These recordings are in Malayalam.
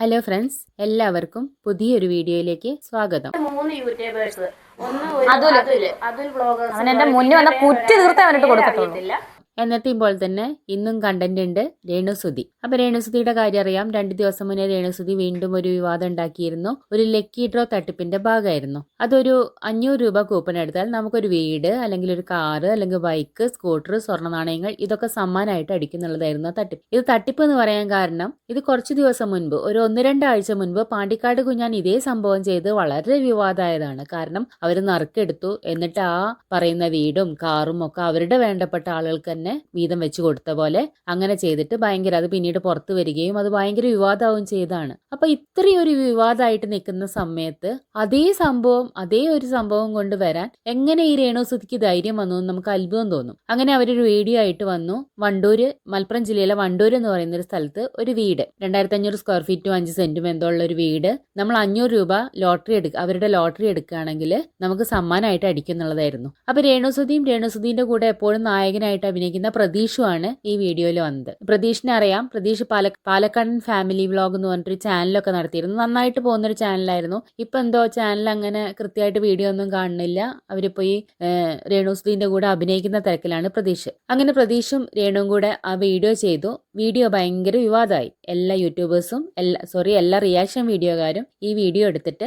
ഹലോ ഫ്രണ്ട്സ് എല്ലാവർക്കും പുതിയൊരു വീഡിയോയിലേക്ക് സ്വാഗതം. മൂന്ന് യൂട്യൂബേഴ്സ് ഒന്ന് എന്നത്തെയും പോലെ തന്നെ ഇന്നും കണ്ടന്റ് ഉണ്ട് രേണുസുതി. അപ്പൊ രേണുസുതിയുടെ കാര്യം അറിയാം. രണ്ട് ദിവസം മുന്നേ രേണുസുതി വീണ്ടും ഒരു വിവാദം ഉണ്ടാക്കിയിരുന്നു. ഒരു ലക്കി ഡ്രോ തട്ടിപ്പിന്റെ ഭാഗമായിരുന്നു. അതൊരു അഞ്ഞൂറ് രൂപ കൂപ്പൺ എടുത്താൽ നമുക്കൊരു വീട് അല്ലെങ്കിൽ ഒരു കാറ് അല്ലെങ്കിൽ ബൈക്ക് സ്കൂട്ടർ സ്വർണ നാണയങ്ങൾ ഇതൊക്കെ സമ്മാനമായിട്ട് അടിക്കുന്നുള്ളതായിരുന്നു തട്ടിപ്പ്. ഇത് തട്ടിപ്പ് എന്ന് പറയാൻ കാരണം ഇത് കുറച്ച് ദിവസം മുൻപ് ഒരു ഒന്ന് രണ്ടാഴ്ച മുൻപ് പാണ്ടിക്കാട് കുഞ്ഞാൻ ഇതേ സംഭവം ചെയ്ത് വളരെ വിവാദമായതാണ്. കാരണം അവർ നറുക്കെടുത്തു. എന്നിട്ട് ആ പറയുന്ന വീടും കാറും ഒക്കെ അവരുടെ വേണ്ടപ്പെട്ട ആളുകൾക്ക് തന്നെ വീതം വെച്ച് കൊടുത്ത പോലെ അങ്ങനെ ചെയ്തിട്ട് ഭയങ്കര അത് പിന്നീട് പുറത്തു വരികയും അത് ഭയങ്കര വിവാദമാവുകയും ചെയ്താണ് അപ്പൊ ഇത്രയും ഒരു വിവാദമായിട്ട് നിൽക്കുന്ന സമയത്ത് അതേ സംഭവം അതേ ഒരു സംഭവം കൊണ്ട് വരാൻ എങ്ങനെ ഈ രേണുസുതിക്ക് ധൈര്യം വന്നു എന്ന് നമുക്ക് അത്ഭുതം തോന്നും. അങ്ങനെ അവരൊരു വീഡിയോ ആയിട്ട് വന്നു. വണ്ടൂര് മലപ്പുറം ജില്ലയിലെ വണ്ടൂര് എന്ന് പറയുന്ന ഒരു സ്ഥലത്ത് ഒരു വീട്. രണ്ടായിരത്തി അഞ്ഞൂറ് സ്ക്വയർ ഫീറ്റും അഞ്ച് സെന്റും എന്തോ ഉള്ള ഒരു വീട്. നമ്മൾ അഞ്ഞൂറ് രൂപ ലോട്ടറി എടുക്കുക അവരുടെ ലോട്ടറി എടുക്കുകയാണെങ്കിൽ നമുക്ക് സമ്മാനമായിട്ട് അടിക്കുന്നുള്ളതായിരുന്നു അപ്പൊ രേണുസുതിയും രേണുസുതിന്റെ കൂടെ എപ്പോഴും നായകനായിട്ട് അഭിനയിക്കുന്ന പ്രതീഷുമാണ് ഈ വീഡിയോയിൽ വന്നത്. പ്രതീഷിനെ അറിയാം. പ്രതീഷ് പാല പാലക്കാടൻ ഫാമിലി വ്ലോഗ് എന്ന് പറഞ്ഞിട്ടൊരു ചാനലൊക്കെ നടത്തിയിരുന്നു. നന്നായിട്ട് പോകുന്നൊരു ചാനലായിരുന്നു. ഇപ്പം എന്തോ ചാനൽ അങ്ങനെ കൃത്യമായിട്ട് വീഡിയോ ഒന്നും കാണുന്നില്ല. അവരിപ്പോ ഈ ഏഹ്, രേണുസുതിന്റെ കൂടെ അഭിനയിക്കുന്ന തിരക്കിലാണ് പ്രതീഷ്. അങ്ങനെ പ്രതീഷും രേണുവും കൂടെ ആ വീഡിയോ ചെയ്തു. വീഡിയോ ഭയങ്കര വിവാദമായി എല്ലാ യൂട്യൂബേഴ്സും എല്ലാ സോറി എല്ലാ റിയാക്ഷൻ വീഡിയോകാരും ഈ വീഡിയോ എടുത്തിട്ട്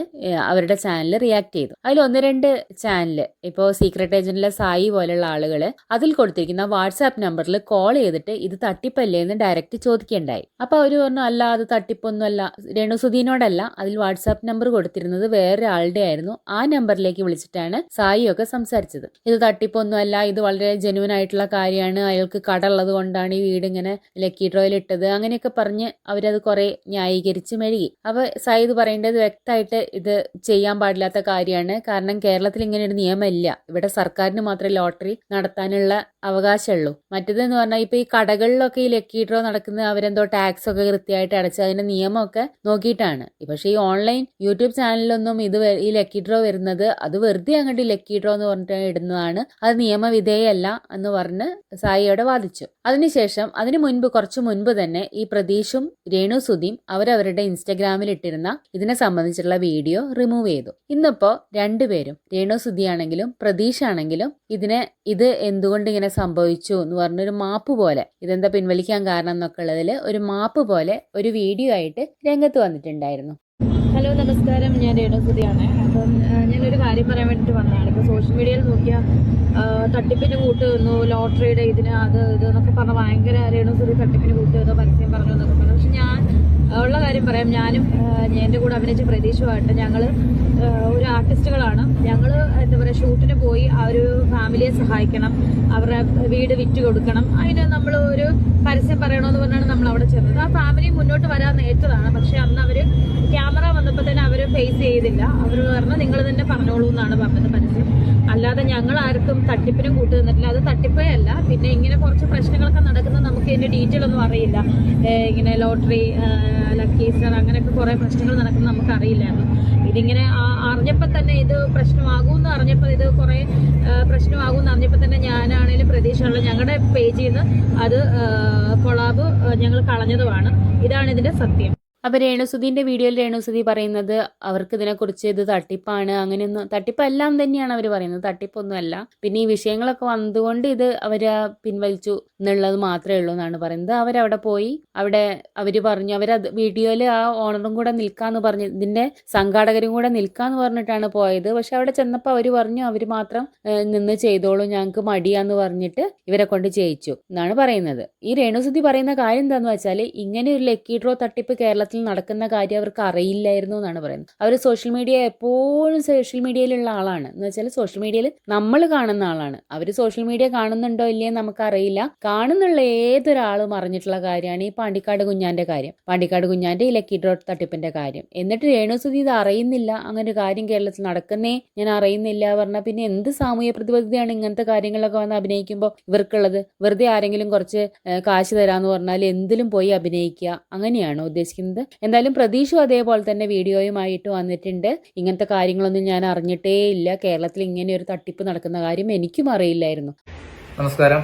അവരുടെ ചാനലിൽ റിയാക്ട് ചെയ്തു. അതിൽ ഒന്ന് രണ്ട് ചാനൽ ഇപ്പോൾ സീക്രട്ട് ഏജന്റിലെ സായി പോലെയുള്ള ആളുകൾ അതിൽ കൊടുത്തിരിക്കുന്ന വാട്സാപ്പ് നമ്പറിൽ കോൾ ചെയ്തിട്ട് ഇത് തട്ടിപ്പല്ലേ എന്ന് ഡയറക്റ്റ് ചോദിക്കുകയുണ്ടായി. അപ്പോൾ അവർ പറഞ്ഞു അല്ല അത് തട്ടിപ്പൊന്നുമല്ല. രേണുസുദീനോടല്ല അതിൽ വാട്സാപ്പ് നമ്പർ കൊടുത്തിരുന്നത് വേറൊരാളുടെ ആയിരുന്നു. ആ നമ്പറിലേക്ക് വിളിച്ചിട്ടാണ് സായിയൊക്കെ സംസാരിച്ചത്. ഇത് തട്ടിപ്പൊന്നുമല്ല ഇത് വളരെ ജെനുവൻ ആയിട്ടുള്ള കാര്യമാണ്. അയാൾക്ക് കട ഉള്ളത് കൊണ്ടാണ് ഈ വീട് ഇങ്ങനെ ലക്കി ഡ്രോയിൽ ഇട്ടത്. അങ്ങനെയൊക്കെ പറഞ്ഞ് അവരത് കുറെ ന്യായീകരിച്ച് മെഴുകി. അപ്പൊ സയ്യിദ് പറയേണ്ടത് വ്യക്തമായിട്ട് ഇത് ചെയ്യാൻ പാടില്ലാത്ത കാര്യമാണ്. കാരണം കേരളത്തിൽ ഇങ്ങനെ ഒരു നിയമമില്ല. ഇവിടെ സർക്കാരിന് മാത്രമേ ലോട്ടറി നടത്താനുള്ള അവകാശമുള്ളൂ. മറ്റേതെന്ന് പറഞ്ഞാൽ ഇപ്പൊ ഈ കടകളിലൊക്കെ ഈ ലക്കി ഡ്രോ നടക്കുന്നത് അവരെന്തോ ടാക്സ് ഒക്കെ കൃത്യമായിട്ട് അടച്ച് അതിന്റെ നിയമമൊക്കെ നോക്കിയിട്ടാണ്. പക്ഷേ ഈ ഓൺലൈൻ യൂട്യൂബ് ചാനലിലൊന്നും ഇത് ഈ ലക്കി ഡ്രോ വരുന്നത് അത് വെറുതെ അങ്ങോട്ട് ലക്കി ഡ്രോ എന്ന് പറഞ്ഞിട്ട് ഇടുന്നതാണ്. അത് നിയമവിധേയല്ല എന്ന് പറഞ്ഞ് സായിയോടെ വാദിച്ചു. അതിനുശേഷം അതിനു മുൻപ് കുറച്ചു മുൻപ് തന്നെ ഈ പ്രതീഷും രേണു സുധിയും അവരവരുടെ ഇൻസ്റ്റഗ്രാമിൽ ഇട്ടിരുന്ന ഇതിനെ സംബന്ധിച്ചുള്ള വീഡിയോ റിമൂവ് ചെയ്തു. ഇന്നിപ്പോ രണ്ടുപേരും രേണു സുധി ആണെങ്കിലും പ്രതീഷ് ആണെങ്കിലും ഇതിനെ ഇത് എന്തുകൊണ്ട് ഇങ്ങനെ സംഭവിച്ചു എന്ന് പറഞ്ഞൊരു മാപ്പ് പോലെ ഇതെന്താ പിൻവലിക്കാൻ കാരണം എന്നൊക്കെ ഉള്ളതിൽ ഒരു മാപ്പ് പോലെ ഒരു വീഡിയോ ആയിട്ട് രംഗത്ത് വന്നിട്ടുണ്ടായിരുന്നു. ഹലോ നമസ്കാരം. ഞാൻ രേണുസുതിയാണ് അപ്പം ഞാനൊരു കാര്യം പറയാൻ വേണ്ടിയിട്ട് വന്നതാണ്. ഇപ്പോൾ സോഷ്യൽ മീഡിയയിൽ നോക്കിയാൽ തട്ടിപ്പിന് കൂട്ട് വന്നു ലോട്ടറിയുടെ ഇതിന് അത് ഇത് എന്നൊക്കെ പറഞ്ഞ ഭയങ്കര രേണുസുതി തട്ടിപ്പിന് കൂട്ട് വന്നു പരസ്യം പറഞ്ഞു എന്നൊക്കെ പറഞ്ഞു. പക്ഷെ ഞാൻ ഉള്ള കാര്യം പറയാം. ഞാനും എന്റെ കൂടെ അഭിനയിച്ച പ്രതീക്ഷയുമായിട്ട് ഞങ്ങൾ ഒരു ആർട്ടിസ്റ്റുകളാണ്. ഞങ്ങൾ എന്താ പറയുക ഷൂട്ടിന് പോയി ആ ഒരു ഫാമിലിയെ സഹായിക്കണം. അവരുടെ വീട് വിറ്റ് കൊടുക്കണം. അതിന് നമ്മൾ ഒരു പരസ്യം പറയണമെന്ന് പറഞ്ഞാണ് നമ്മൾ അവിടെ ചെന്നത്. ആ ഫാമിലി മുന്നോട്ട് വരാൻ നേറ്റതാണ് പക്ഷെ അന്ന് അവർ ക്യാമറ വന്നപ്പോൾ തന്നെ അവർ ഫേസ് ചെയ്തില്ല. അവർ പറഞ്ഞു നിങ്ങൾ തന്നെ പറഞ്ഞോളൂ എന്നാണ് പറഞ്ഞത് പരസ്യം. അല്ലാതെ ഞങ്ങൾ ആർക്കും തട്ടിപ്പിനും കൂട്ടു നിന്നിട്ടില്ല. അത് തട്ടിപ്പേ അല്ല. പിന്നെ ഇങ്ങനെ കുറച്ച് പ്രശ്നങ്ങളൊക്കെ നടക്കുന്നത് നമുക്ക് ഇതിന്റെ ഡീറ്റെയിൽ ഒന്നും അറിയില്ല. ഇങ്ങനെ ലോട്ടറി ലക്കി സ്റ്റാർ അങ്ങനെയൊക്കെ കുറേ പ്രശ്നങ്ങൾ നടക്കുന്നത് നമുക്ക് അറിയില്ലായിരുന്നു ഇതിങ്ങനെ അറിഞ്ഞപ്പോൾ തന്നെ ഇത് പ്രശ്നമാകുമെന്ന് അറിഞ്ഞപ്പോൾ ഇത് കുറേ പ്രശ്നമാകും എന്ന് അറിഞ്ഞപ്പോൾ തന്നെ ഞാനാണേലും പ്രതീക്ഷയുള്ള ഞങ്ങളുടെ പേജിൽ നിന്ന് അത് കൊളാബ് ഞങ്ങൾ കളഞ്ഞതുമാണ്. ഇതാണ് ഇതിന്റെ സത്യം. അപ്പൊ രേണുസുധീന്റെ വീഡിയോയിൽ രേണുസുധി പറയുന്നത് അവർക്ക് ഇതിനെക്കുറിച്ച് ഇത് തട്ടിപ്പാണ് അങ്ങനെയൊന്നും തട്ടിപ്പെല്ലാം തന്നെയാണ് അവർ പറയുന്നത്. തട്ടിപ്പൊന്നുമല്ല. പിന്നെ ഈ വിഷയങ്ങളൊക്കെ വന്നതുകൊണ്ട് ഇത് അവർ പിൻവലിച്ചു എന്നുള്ളത് മാത്രമേ ഉള്ളൂ എന്നാണ് പറയുന്നത്. അവരവിടെ പോയി അവിടെ അവർ പറഞ്ഞു അവരത് വീഡിയോയിൽ ആ ഓണറും കൂടെ നിൽക്കാന്ന് പറഞ്ഞു ഇതിന്റെ സംഘാടകരും കൂടെ നിൽക്കാന്ന് പറഞ്ഞിട്ടാണ് പോയത്. പക്ഷെ അവിടെ ചെന്നപ്പോൾ അവർ പറഞ്ഞു അവർ മാത്രം നിന്ന് ചെയ്തോളൂ ഞങ്ങൾക്ക് മടിയാന്ന് പറഞ്ഞിട്ട് ഇവരെ കൊണ്ട് ചെയ്യിച്ചു എന്നാണ് പറയുന്നത്. ഈ രേണുസുദ്ധി പറയുന്ന കാര്യം എന്താന്ന് വെച്ചാൽ ഇങ്ങനെ ഒരു ലക്കി ഡ്രോ തട്ടിപ്പ് കേരളത്തിൽ നടക്കുന്ന കാര്യം അവർക്ക് അറിയില്ലായിരുന്നു എന്നാണ് പറയുന്നത്. അവർ സോഷ്യൽ മീഡിയ എപ്പോഴും സോഷ്യൽ മീഡിയയിലുള്ള ആളാണ്. എന്ന് വെച്ചാൽ സോഷ്യൽ മീഡിയയിൽ നമ്മൾ കാണുന്ന ആളാണ്. അവർ സോഷ്യൽ മീഡിയ കാണുന്നുണ്ടോ ഇല്ലയോ നമുക്കറിയില്ല കാണുന്നുള്ള ഏതൊരാളും അറിഞ്ഞിട്ടുള്ള കാര്യമാണ് ഈ പാണ്ടിക്കാട് കുഞ്ഞാന്റെ കാര്യം. പാണ്ടിക്കാട് കുഞ്ഞാന്റെ ഈ ലക്കി ഡ്രോ തട്ടിപ്പിന്റെ കാര്യം. എന്നിട്ട് രേണുസുധി ഇത് അറിയുന്നില്ല. അങ്ങനെ ഒരു കാര്യം കേരളത്തിൽ നടക്കുന്നേ ഞാൻ അറിയുന്നില്ല പറഞ്ഞാൽ പിന്നെ എന്ത് സാമൂഹ്യ പ്രതിബദ്ധതയാണ് ഇങ്ങനത്തെ കാര്യങ്ങളൊക്കെ വന്ന് അഭിനയിക്കുമ്പോൾ ഇവർക്കുള്ളത്? വെറുതെ ആരെങ്കിലും കുറച്ച് കാശ് തരാന്ന് പറഞ്ഞാൽ എന്തിലും പോയി അഭിനയിക്കുക. അങ്ങനെയാണോ ഉദ്ദേശിക്കുന്നത്? എന്തായാലും പ്രതീഷും അതേപോലെ തന്നെ വീഡിയോയുമായിട്ട് വന്നിട്ടുണ്ട്. ഇങ്ങനത്തെ കാര്യങ്ങളൊന്നും ഞാൻ അറിഞ്ഞിട്ടേ ഇല്ല. കേരളത്തിൽ ഇങ്ങനെ ഒരു തട്ടിപ്പ് നടക്കുന്ന കാര്യം എനിക്കും അറിയില്ലായിരുന്നു. നമസ്കാരം.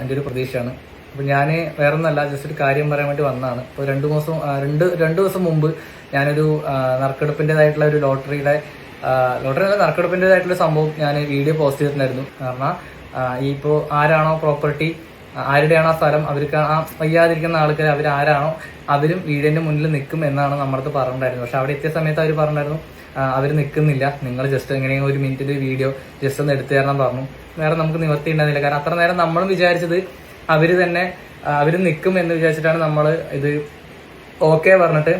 എന്റെ ഒരു പ്രതീക്ഷയാണ്. അപ്പൊ ഞാൻ വേറെ ഒന്നല്ല ജസ്റ്റ് ഒരു കാര്യം പറയാൻ വേണ്ടി വന്നതാണ്. ഇപ്പോൾ രണ്ട് മാസം രണ്ട് രണ്ട് ദിവസം മുമ്പ് ഞാനൊരു നറുക്കെടുപ്പിന്റെതായിട്ടുള്ള ഒരു ലോട്ടറിയുടെ ലോട്ടറി അല്ല നറുക്കെടുപ്പിന്റെതായിട്ടുള്ള സംഭവം ഞാൻ വീഡിയോ പോസ്റ്റ് ചെയ്തിട്ടുണ്ടായിരുന്നു. കാരണം ഈ ഇപ്പോൾ ആരാണോ പ്രോപ്പർട്ടി ആരുടെയാണോ ആ സ്ഥലം അവർക്ക് ആ വയ്യാതിരിക്കുന്ന ആൾക്കാർ ആരാണോ അവരും വീടിന്റെ മുന്നിൽ നിൽക്കും എന്നാണ് നമ്മളടുത്ത് പറഞ്ഞിട്ടുണ്ടായിരുന്നത്. പക്ഷെ അവിടെ എത്തിയ സമയത്ത് അവർ പറഞ്ഞിട്ടുണ്ടായിരുന്നു അവർ നിൽക്കുന്നില്ല. നിങ്ങൾ ജസ്റ്റ് എങ്ങനെയെങ്കിലും ഒരു മിനിറ്റ് വീഡിയോ ജസ്റ്റ് ഒന്ന് എടുത്തു തരണം പറഞ്ഞു. വേറെ നമുക്ക് നിവർത്തി ഉണ്ടായിരുന്നില്ല കാരണം അത്ര നേരം നമ്മളും വിചാരിച്ചത് അവർ തന്നെ അവർ നിൽക്കും എന്ന് വിചാരിച്ചിട്ടാണ് നമ്മൾ ഇത് ഓക്കെ പറഞ്ഞിട്ട്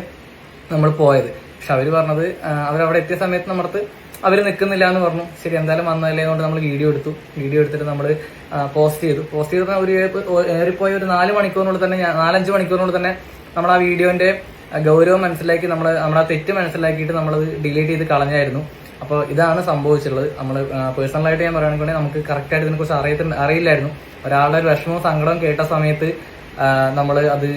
നമ്മൾ പോയത്. പക്ഷെ അവർ പറഞ്ഞത് അവരവിടെ എത്തിയ സമയത്ത് നമ്മളടുത്ത് അവർ നിൽക്കുന്നില്ല എന്ന് പറഞ്ഞു. ശരി എന്തായാലും വന്നതല്ലേ കൊണ്ട് നമ്മൾ വീഡിയോ എടുത്തു. വീഡിയോ എടുത്തിട്ട് നമ്മൾ പോസ്റ്റ് ചെയ്തു. പോസ്റ്റ് ചെയ്തപ്പോൾ ഒരു ഏറിപ്പോയി ഒരു നാല് മണിക്കൂറിനുള്ളിൽ തന്നെ നാലഞ്ച് മണിക്കൂറിനുള്ളിൽ തന്നെ നമ്മൾ ആ വീഡിയോന്റെ ഗൗരവം മനസ്സിലാക്കി നമ്മൾ നമ്മുടെ തെറ്റ് മനസ്സിലാക്കിയിട്ട് നമ്മളത് ഡിലീറ്റ് ചെയ്ത് കളഞ്ഞായിരുന്നു. അപ്പോൾ ഇതാണ് സംഭവിച്ചിട്ടുള്ളത്. നമ്മൾ പേഴ്സണലായിട്ട് ഞാൻ പറയുകയാണെങ്കിൽ നമുക്ക് കറക്റ്റായിട്ട് ഇതിനെക്കുറിച്ച് അറിയത്തില്ല അറിയില്ലായിരുന്നു. ഒരാളുടെ ഒരു വിഷമവും സങ്കടവും കേട്ട സമയത്ത് നമ്മൾ അത്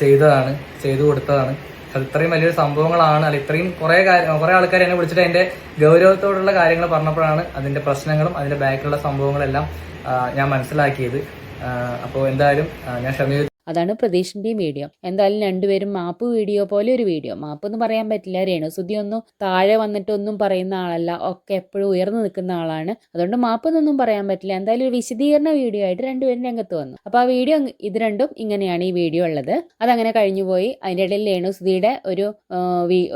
ചെയ്തതാണ് ചെയ്തു കൊടുത്തതാണ്. അത് ഇത്രയും വലിയൊരു സംഭവങ്ങളാണ്. അല്ല ഇത്രയും കുറെ കാര്യം കുറെ ആൾക്കാർ എന്നെ വിളിച്ചിട്ട് അതിന്റെ ഗൗരവത്തോടുള്ള കാര്യങ്ങൾ പറഞ്ഞപ്പോഴാണ് അതിന്റെ പ്രശ്നങ്ങളും അതിന്റെ ബാക്കിലുള്ള സംഭവങ്ങളെല്ലാം ഞാൻ മനസ്സിലാക്കിയത്. അപ്പോൾ എന്തായാലും ഞാൻ ക്ഷമ അതാണ് പ്രതീഷിന്റെയും വീഡിയോ എന്തായാലും രണ്ടുപേരും മാപ്പ് വീഡിയോ പോലെ ഒരു വീഡിയോ മാപ്പ് എന്ന് പറയാൻ പറ്റില്ല. രേണുസുതി ഒന്നും താഴെ വന്നിട്ടൊന്നും പറയുന്ന ആളല്ല. ഒക്കെ എപ്പോഴും ഉയർന്നു നിൽക്കുന്ന ആളാണ്. അതുകൊണ്ട് മാപ്പ് എന്നൊന്നും പറയാൻ പറ്റില്ല. എന്തായാലും ഒരു വിശദീകരണ വീഡിയോ ആയിട്ട് രണ്ടുപേരും രംഗത്ത് വന്നു. അപ്പോൾ ആ വീഡിയോ ഇത് രണ്ടും ഇങ്ങനെയാണ് ഈ വീഡിയോ ഉള്ളത്. അതങ്ങനെ കഴിഞ്ഞു പോയി. അതിന്റെ ഇടയിൽ രേണുസുതിയുടെ ഒരു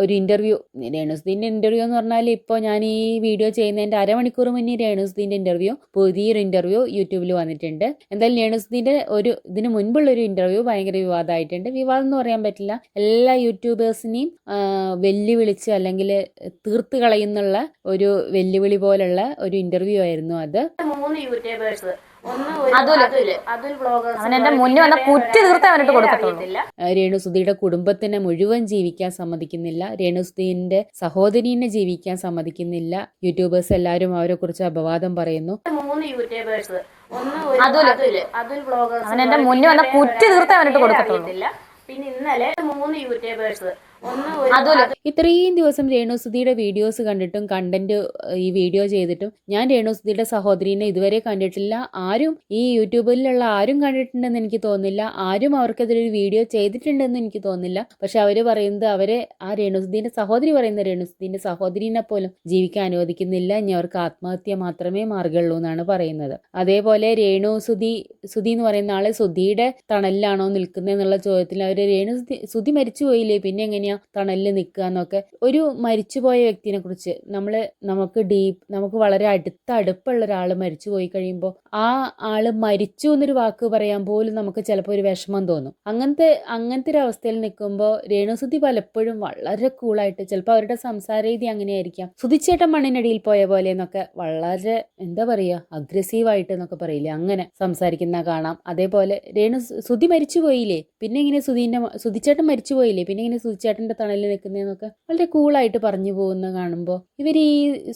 ഒരു ഇന്റർവ്യൂ രേണുസുതിന്റെ ഇന്റർവ്യൂ എന്ന് പറഞ്ഞാൽ ഇപ്പോൾ ഞാൻ ഈ വീഡിയോ ചെയ്യുന്നതിന്റെ അരമണിക്കൂർ മുന്നേ രേണുസുതിന്റെ ഇന്റർവ്യൂ പുതിയൊരു ഇന്റർവ്യൂ യൂട്യൂബിൽ വന്നിട്ടുണ്ട്. എന്തായാലും രേണുസുതിന്റെ ഒരു ഇതിന് മുൻപുള്ള ഇന്റർവ്യൂ ഭയങ്കര വിവാദമായിട്ടുണ്ട് വിവാദം എന്ന് പറയാൻ പറ്റില്ല. എല്ലാ യൂട്യൂബേഴ്സിനെയും വെല്ലുവിളിച്ച് അല്ലെങ്കിൽ തീർത്ത് കളയുന്നുള്ള ഒരു വെല്ലുവിളി പോലുള്ള ഒരു ഇന്റർവ്യൂ ആയിരുന്നു അത്. മൂന്ന് യൂട്യൂബേഴ്സ്. രേണുസുതിയുടെ കുടുംബത്തിനെ മുഴുവൻ ജീവിക്കാൻ സമ്മതിക്കുന്നില്ല. രേണുസുദീന്റെ സഹോദരീനെ ജീവിക്കാൻ സമ്മതിക്കുന്നില്ല. യൂട്യൂബേഴ്സ് എല്ലാവരും അവരെ കുറിച്ച് അപവാദം പറയുന്നു. മൂന്ന് യൂട്യൂബേഴ്സ്. അവൻ എന്റെ മുന്നിൽ വന്ന കുറ്റി തീർത്തേ അവനിട്ട് കൊടുക്കത്തുള്ളൂ. പിന്നെ ഇന്നലെ മൂന്ന് യൂട്യൂബേഴ്സ്. ഇത്രയും ദിവസം രേണുസുതിയുടെ വീഡിയോസ് കണ്ടിട്ടും കണ്ടന്റ് ഈ വീഡിയോ ചെയ്തിട്ടും ഞാൻ രേണുസുതിയുടെ സഹോദരീനെ ഇതുവരെ കണ്ടിട്ടില്ല. ആരും ഈ യൂട്യൂബിലുള്ള ആരും കണ്ടിട്ടുണ്ടെന്ന് എനിക്ക് തോന്നുന്നില്ല. ആരും അവർക്കെതിരെ ഒരു വീഡിയോ ചെയ്തിട്ടുണ്ടെന്ന് എനിക്ക് തോന്നുന്നില്ല. പക്ഷെ അവർ പറയുന്നത് അവരെ ആ രേണുസുദീന്റെ സഹോദരി പറയുന്ന രേണുസുദീന്റെ സഹോദരീനെ പോലും ജീവിക്കാൻ അനുവദിക്കുന്നില്ല. ഇനി അവർക്ക് ആത്മഹത്യ മാത്രമേ മാർഗമുള്ളൂ എന്നാണ് പറയുന്നത്. അതേപോലെ രേണു സുധി എന്ന് പറയുന്ന ആൾ സുധിയുടെ തണലിലാണോ നിൽക്കുന്നത് എന്നുള്ള ചോദ്യത്തിൽ അവർ രേണു സുധി മരിച്ചു പോയില്ലേ പിന്നെ എങ്ങനെയാ തണലിൽ നിൽക്കുക എന്നൊക്കെ. ഒരു മരിച്ചുപോയ വ്യക്തിനെ കുറിച്ച് നമ്മൾ നമുക്ക് ഡീപ്പ് നമുക്ക് വളരെ അടുത്ത അടുപ്പുള്ള ഒരാൾ മരിച്ചു പോയി കഴിയുമ്പോൾ ആ ആൾ മരിച്ചു എന്നൊരു വാക്ക് പറയാൻ പോലും നമുക്ക് ചിലപ്പോൾ ഒരു വിഷമം തോന്നും. അങ്ങനത്തെ അങ്ങനത്തെ ഒരു അവസ്ഥയിൽ നിൽക്കുമ്പോൾ രേണുസുതി പലപ്പോഴും വളരെ കൂളായിട്ട് ചിലപ്പോൾ അവരുടെ സംസാര രീതി അങ്ങനെയായിരിക്കാം. സുതിച്ചേട്ടൻ മണ്ണിനടിയിൽ പോയ പോലെ എന്നൊക്കെ വളരെ എന്താ പറയുക അഗ്രസീവായിട്ട് എന്നൊക്കെ പറയില്ലേ അങ്ങനെ സംസാരിക്കുന്ന കാണാം. അതേപോലെ രേണു സുതി മരിച്ചു പോയില്ലേ പിന്നെ ഇങ്ങനെ സുധീന്റെ സുതിച്ചേട്ടൻ മരിച്ചു പോയില്ലേ പിന്നെ ഇങ്ങനെ സുധിച്ചേട്ടന്റെ തണലിൽ നിൽക്കുന്നതെന്നൊക്കെ വളരെ കൂളായിട്ട് പറഞ്ഞു പോകുന്ന കാണുമ്പോൾ ഇവർ ഈ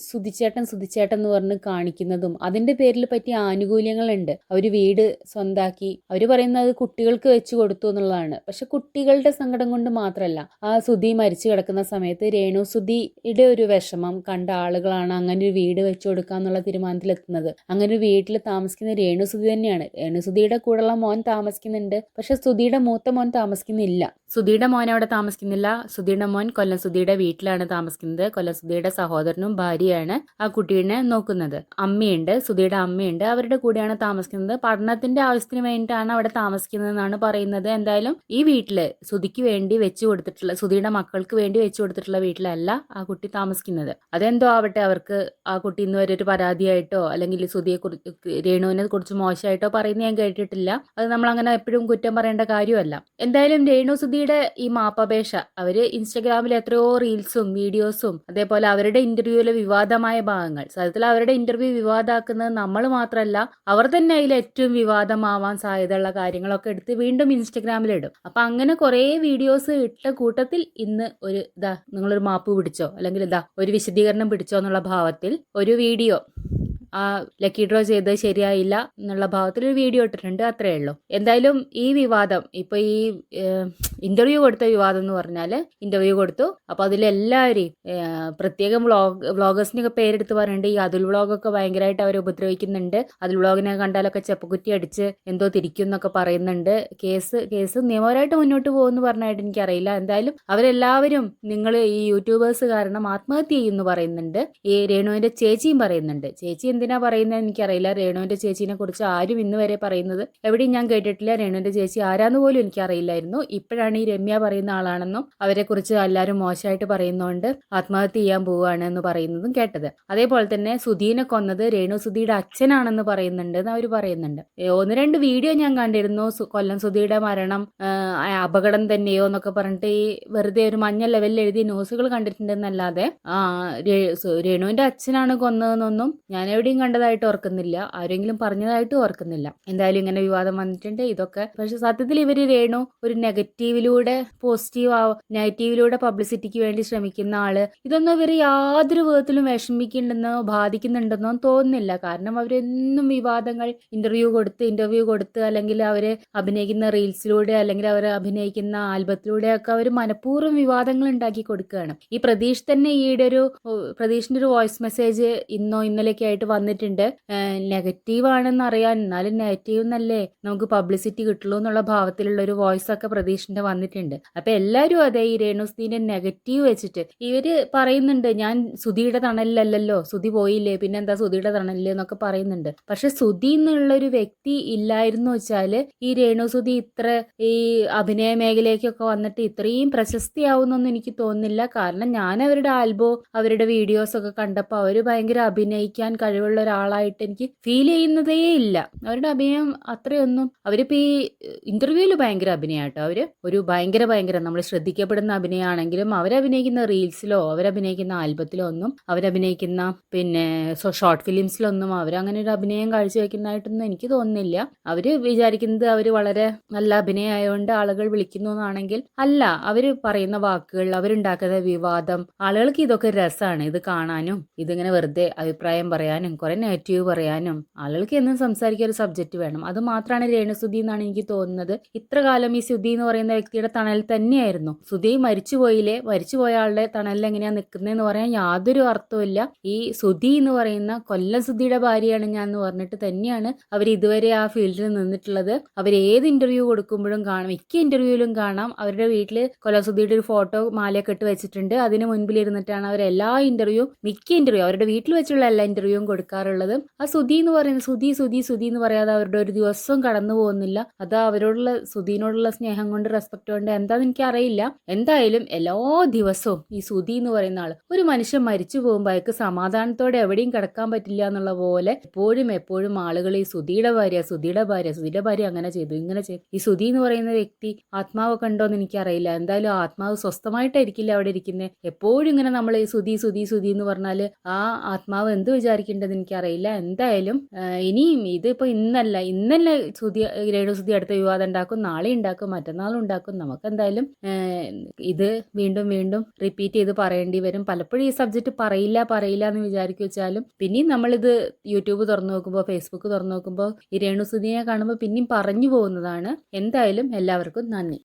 സുധിച്ചേട്ടൻ സുധിച്ചേട്ടൻ എന്ന് പറഞ്ഞ് കാണിക്കുന്നതും അതിന്റെ പേരിൽ പറ്റിയ ആനുകൂല്യങ്ങളുണ്ട്. അവർ വീട് സ്വന്താക്കി. അവർ പറയുന്നത് കുട്ടികൾക്ക് വെച്ച് കൊടുത്തു എന്നുള്ളതാണ്. പക്ഷെ കുട്ടികളുടെ സങ്കടം കൊണ്ട് മാത്രമല്ല ആ സുധി മരിച്ചു കിടക്കുന്ന സമയത്ത് രേണു സുധിയുടെ ഒരു വിഷമം കണ്ട ആളുകളാണ് അങ്ങനെ ഒരു വീട് വെച്ചു കൊടുക്കുക എന്നുള്ള തീരുമാനത്തിലെത്തുന്നത്. അങ്ങനെ ഒരു വീട്ടിൽ താമസിക്കുന്ന രേണു സുതി തന്നെയാണ്. രേണു സുതിയുടെ കൂടെയുള്ള മോൻ താമസിക്കുന്നുണ്ട്. പക്ഷെ സുധിയുടെ മൂത്ത മോൻ താമസിക്കുന്നില്ല. സുധിയുടെ മോൻ അവിടെ താമസിക്കുന്നില്ല. സുധിയുടെ മോൻ കൊല്ലം സുധിയുടെ വീട്ടിലാണ് താമസിക്കുന്നത്. കൊല്ലം സുധിയുടെ സഹോദരനും ഭാര്യയാണ് ആ കുട്ടീനെ നോക്കുന്നത്. അമ്മയുണ്ട് സുധിയുടെ അമ്മയുണ്ട്. അവരുടെ കൂടെയാണ് താമസിക്കുന്നത്. പഠനത്തിന്റെ ആവശ്യത്തിന് വേണ്ടിയിട്ടാണ് അവിടെ താമസിക്കുന്നതെന്നാണ് പറയുന്നത്. എന്തായാലും ഈ വീട്ടിൽ സുധിക്ക് വേണ്ടി വെച്ചു കൊടുത്തിട്ടുള്ള സുധിയുടെ മക്കൾക്ക് വേണ്ടി വെച്ചു കൊടുത്തിട്ടുള്ള വീട്ടിലല്ല ആ കുട്ടി താമസിക്കുന്നത്. അതെന്തോ ആവട്ടെ അവർക്ക് ആ കുട്ടി ഇന്ന് വരെ ഒരു പരാതിയായിട്ടോ അല്ലെങ്കിൽ സുധിയെ കുറിച്ച് രേണുവിനെ കുറിച്ച് മോശമായിട്ടോ പറയുന്നത് ഞാൻ കേട്ടിട്ടില്ല. അത് നമ്മൾ അങ്ങനെ എപ്പോഴും കുറ്റം പറയേണ്ട കാര്യമല്ല. എന്തായാലും രേണു സുധിയുടെ ഈ മാപ്പപേക്ഷ അവർ ഇൻസ്റ്റഗ്രാമിൽ എത്രയോ റീൽസും വീഡിയോസും അതേപോലെ അവരുടെ ഇന്റർവ്യൂവിലെ വിവാദമായ ഭാഗങ്ങൾ. സത്യത്തിൽ അവരുടെ ഇന്റർവ്യൂ വിവാദമാക്കുന്നത് നമ്മൾ മാത്രമല്ല അവർ തന്നെ അതിൽ ഏറ്റവും വിവാദമാവാൻ സാധ്യതയുള്ള കാര്യങ്ങളൊക്കെ എടുത്ത് വീണ്ടും ഇൻസ്റ്റഗ്രാമിൽ ഇടും. അപ്പൊ അങ്ങനെ കുറെ വീഡിയോസ് ഇട്ട കൂട്ടത്തിൽ ഇന്ന് ഒരു ഇതാ നിങ്ങളൊരു മാപ്പ് പിടിച്ചോ? അല്ലെങ്കിൽ ഇതാ ഒരു വിശദീകരണം പിടിച്ചോ എന്നുള്ള ഭാവത്തിൽ ഒരു വീഡിയോ ആ ലക്കി ഡ്രോ ചെയ്ത് ശരിയായില്ല എന്നുള്ള ഭാഗത്തിൽ ഒരു വീഡിയോ ഇട്ടിട്ടുണ്ട് അത്രയേ ഉള്ളൂ. എന്തായാലും ഈ വിവാദം ഇപ്പൊ ഈ ഇന്റർവ്യൂ കൊടുത്ത വിവാദം എന്ന് പറഞ്ഞാൽ ഇന്റർവ്യൂ കൊടുത്തു. അപ്പൊ അതിലെല്ലാവരെയും പ്രത്യേകം വ്ളോഗ് വ്ളോഗേഴ്സിനൊക്കെ പേരെടുത്ത് പറയുന്നുണ്ട് ഈ അതുൽ വ്ളോഗൊക്കെ ഭയങ്കരമായിട്ട് അവരെ ഉപദ്രവിക്കുന്നുണ്ട്. അതുൽ വ്ളോഗിനെ കണ്ടാലൊക്കെ ചെപ്പക്കുറ്റി അടിച്ച് എന്തോ തിരിക്കും എന്നൊക്കെ പറയുന്നുണ്ട്. കേസ് കേസ് നിയമപരമായിട്ട് മുന്നോട്ട് പോകുമെന്ന് പറഞ്ഞായിട്ട് എനിക്കറിയില്ല. എന്തായാലും അവരെല്ലാവരും നിങ്ങൾ ഈ യൂട്യൂബേഴ്സ് കാരണം ആത്മഹത്യ ചെയ്യുമെന്ന് പറയുന്നുണ്ട്. ഈ രേണുവിന്റെ ചേച്ചിയും പറയുന്നുണ്ട്. ചേച്ചി എന്തിനാ പറയുന്നത് എനിക്കറിയില്ല. രേണുവിന്റെ ചേച്ചീനെ കുറിച്ച് ആരും ഇന്ന് വരെ പറയുന്നത് എവിടെയും ഞാൻ കേട്ടിട്ടില്ല. രേണുവിന്റെ ചേച്ചി ആരാന്ന് പോലും എനിക്കറിയില്ലായിരുന്നു. ഇപ്പോഴാണ് ഈ രമ്യ പറയുന്ന ആളാണെന്നും അവരെ കുറിച്ച് എല്ലാവരും മോശമായിട്ട് പറയുന്നതുകൊണ്ട് ആത്മഹത്യ ചെയ്യാൻ പോവുകയാണ് എന്ന് പറയുന്നതും കേട്ടത്. അതേപോലെ തന്നെ സുധീനെ കൊന്നത് രേണു സുധിയുടെ അച്ഛനാണെന്ന് പറയുന്നുണ്ട് എന്ന് അവർ പറയുന്നുണ്ട്. ഒന്ന് രണ്ട് വീഡിയോ ഞാൻ കണ്ടിരുന്നു. കൊല്ലം സുധിയുടെ മരണം അപകടം തന്നെയോ എന്നൊക്കെ പറഞ്ഞിട്ട് ഈ വെറുതെ ഒരു മഞ്ഞ ലെവലിൽ എഴുതിയ ന്യൂസുകൾ കണ്ടിട്ടുണ്ടെന്നല്ലാതെ രേണുവിന്റെ അച്ഛനാണ് കൊന്നതെന്നൊന്നും ഞാൻ എവിടെയും കണ്ടതായിട്ട് ഓർക്കുന്നില്ല. ആരെങ്കിലും പറഞ്ഞതായിട്ട് ഓർക്കുന്നില്ല. എന്തായാലും ഇങ്ങനെ വിവാദം വന്നിട്ടുണ്ട്. ഇതൊക്കെ പക്ഷെ സത്യത്തിൽ ഇവർ രേണു ഒരു നെഗറ്റീവിലൂടെ പോസിറ്റീവ് ആവും നെഗറ്റീവിലൂടെ പബ്ലിസിറ്റിക്ക് വേണ്ടി ശ്രമിക്കുന്ന ആൾ. ഇതൊന്നും ഇവർ യാതൊരു വിധത്തിലും വിഷമിക്കുന്നുണ്ടെന്നോ ബാധിക്കുന്നുണ്ടെന്നോ തോന്നുന്നില്ല. കാരണം അവരെന്നും വിവാദങ്ങൾ ഇന്റർവ്യൂ കൊടുത്ത് ഇന്റർവ്യൂ കൊടുത്ത് അല്ലെങ്കിൽ അവർ അഭിനയിക്കുന്ന റീൽസിലൂടെ അല്ലെങ്കിൽ അവർ അഭിനയിക്കുന്ന ആൽബത്തിലൂടെ ഒക്കെ അവർ മനഃപൂർവം വിവാദങ്ങൾ ഉണ്ടാക്കി കൊടുക്കുകയാണ്. ഈ പ്രതീഷ് തന്നെ ഈയിടെ ഒരു പ്രതീഷിന്റെ ഒരു വോയിസ് മെസ്സേജ് ഇന്നോ ഇന്നലെയൊക്കെ ആയിട്ട് വന്നിട്ടുണ്ട്. നെഗറ്റീവ് ആണെന്ന് അറിയാൻ എന്നാലും നെഗറ്റീവ് എന്നല്ലേ നമുക്ക് പബ്ലിസിറ്റി കിട്ടുള്ളൂ എന്നുള്ള ഭാവത്തിലുള്ള ഒരു വോയിസ് ഒക്കെ പ്രതീക്ഷിന്റെ വന്നിട്ടുണ്ട്. അപ്പൊ എല്ലാവരും അതേ ഈ രേണുസ്തീന്റെ നെഗറ്റീവ് വെച്ചിട്ട് ഇവർ പറയുന്നുണ്ട് ഞാൻ സുധിയുടെ തണലിലല്ലല്ലോ സുധി പോയില്ലേ പിന്നെ എന്താ സുധിയുടെ തണലിൽ എന്നൊക്കെ പറയുന്നുണ്ട്. പക്ഷെ സുധി എന്നുള്ള ഒരു വ്യക്തി ഇല്ലായിരുന്നു വെച്ചാൽ ഈ രേണു സുധി ഇത്ര ഈ അഭിനയ മേഖലയ്ക്കൊക്കെ വന്നിട്ട് ഇത്രയും പ്രശസ്തിയാവുന്നൊന്നും എനിക്ക് തോന്നുന്നില്ല. കാരണം ഞാൻ അവരുടെ ആൽബോ അവരുടെ വീഡിയോസ് ഒക്കെ കണ്ടപ്പോൾ അവർ ഭയങ്കര അഭിനയിക്കാൻ കഴിവുള്ള ഒരാളായിട്ട് എനിക്ക് ഫീൽ ചെയ്യുന്നതേ ഇല്ല. അവരുടെ അഭിനയം അത്രയൊന്നും അവരിപ്പോ ഈ ഇന്റർവ്യൂവിൽ ഭയങ്കര അഭിനയാട്ടോ അവർ ഒരു ഭയങ്കര ഭയങ്കര നമ്മൾ ശ്രദ്ധിക്കപ്പെടുന്ന അഭിനയമാണെങ്കിലും അവരഭിനയിക്കുന്ന റീൽസിലോ അവരഭിനയിക്കുന്ന ആൽബത്തിലോ ഒന്നും അവരഭിനയിക്കുന്ന പിന്നെ ഷോർട്ട് ഫിലിംസിലൊന്നും അവരങ്ങനെ ഒരു അഭിനയം കാഴ്ചവെക്കുന്നതായിട്ടൊന്നും എനിക്ക് തോന്നുന്നില്ല. അവർ വിചാരിക്കുന്നത് അവർ വളരെ നല്ല അഭിനയമായതുകൊണ്ട് ആളുകൾ വിളിക്കുന്നു എന്നാണെങ്കിൽ അല്ല അവർ പറയുന്ന വാക്കുകൾ അവരുണ്ടാക്കുന്ന വിവാദം ആളുകൾക്ക് ഇതൊക്കെ രസമാണ് ഇത് കാണാനും ഇതിങ്ങനെ വെറുതെ അഭിപ്രായം പറയാനും. കുറെ നെഗറ്റീവ് പറയാനും ആളുകൾക്ക് എന്നും സംസാരിക്കാൻ ഒരു സബ്ജക്റ്റ് വേണം. അത് മാത്രമാണ് രേണുസുതി എന്നാണ് എനിക്ക് തോന്നുന്നത്. ഇത്ര കാലം ഈ സുധി എന്ന് പറയുന്ന വ്യക്തിയുടെ തണൽ തന്നെയായിരുന്നു. സുധി മരിച്ചുപോയില്ലേ മരിച്ചുപോയ ആളുടെ തണലിൽ എങ്ങനെയാ നിൽക്കുന്നതെന്ന് പറയാൻ യാതൊരു അർത്ഥവുമില്ല ഈ സുധി എന്ന് പറയുന്ന കൊല്ലം സുധിയുടെ ഭാര്യയാണ് ഞാൻ എന്ന് പറഞ്ഞിട്ട് തന്നെയാണ് അവർ ഇതുവരെ ആ ഫീൽഡിൽ നിന്നിട്ടുള്ളത്. അവർ ഏത് ഇന്റർവ്യൂ കൊടുക്കുമ്പോഴും കാണാം. മിക്ക ഇന്റർവ്യൂവിലും കാണാം. അവരുടെ വീട്ടിൽ കൊല്ലം സുധിയുടെ ഒരു ഫോട്ടോ മാലയൊക്കെ ഇട്ട് വെച്ചിട്ടുണ്ട്. അതിന് മുൻപിൽ ഇരുന്നിട്ടാണ് അവർ എല്ലാ ഇന്റർവ്യൂ മിക്ക ഇന്റർവ്യൂ അവരുടെ വീട്ടിൽ വെച്ചുള്ള എല്ലാ ഇന്റർവ്യൂവും കൊടുക്കാറുള്ളത് ആ സുധി എന്ന് പറയുന്ന സുധി സുധി സുധി എന്ന് പറയാതെ അവരുടെ ഒരു ദിവസവും കടന്നു പോകുന്നില്ല. അത് അവരോടുള്ള സുധീനോടുള്ള സ്നേഹം കൊണ്ട് റെസ്പെക്ട് കൊണ്ട് എന്താന്ന് എനിക്ക് അറിയില്ല എന്തായാലും എല്ലാ ദിവസവും ഈ സുധി എന്ന് പറയുന്ന ആൾ ഒരു മനുഷ്യൻ മരിച്ചു പോകുമ്പോൾ അയാൾക്ക് സമാധാനത്തോടെ എവിടെയും കിടക്കാൻ പറ്റില്ല എന്നുള്ള പോലെ എപ്പോഴും എപ്പോഴും ആളുകൾ ഈ സുധിയുടെ ഭാര്യ സുധിയുടെ ഭാര്യ സുധിയുടെ ഭാര്യ അങ്ങനെ ചെയ്തു ഇങ്ങനെ ചെയ്തു. ഈ സുധി എന്ന് പറയുന്ന വ്യക്തി ആത്മാവൊക്കെ എനിക്ക് അറിയില്ല എന്തായാലും ആത്മാവ് സ്വസ്ഥമായിട്ടായിരിക്കില്ല അവിടെ ഇരിക്കുന്നത് എപ്പോഴും ഇങ്ങനെ നമ്മൾ ഈ സുധി സുധി സുധി എന്ന് പറഞ്ഞാൽ ആ ആത്മാവ് എന്ത് വിചാരിക്കേണ്ടത് എനിക്കറിയില്ല എന്തായാലും ഇനിയും ഇതിപ്പോ ഇന്നല്ല ഇന്നല്ല സുതി രേണു സുതി അടുത്ത വിവാദം ഉണ്ടാക്കും നാളെ ഉണ്ടാക്കും മറ്റന്നാളും ഉണ്ടാക്കും. നമുക്ക് എന്തായാലും ഇത് വീണ്ടും വീണ്ടും റിപ്പീറ്റ് ചെയ്ത് പറയേണ്ടി വരും. പലപ്പോഴും ഈ സബ്ജക്റ്റ് പറയില്ല പറയില്ല എന്ന് വിചാരിക്കും വെച്ചാലും പിന്നെയും നമ്മളിത് യൂട്യൂബ് തുറന്നു നോക്കുമ്പോൾ ഫേസ്ബുക്ക് തുറന്നു നോക്കുമ്പോൾ ഈ രേണു സുധിനെ കാണുമ്പോൾ പിന്നെയും പറഞ്ഞു പോകുന്നതാണ്. എന്തായാലും എല്ലാവർക്കും നന്ദി.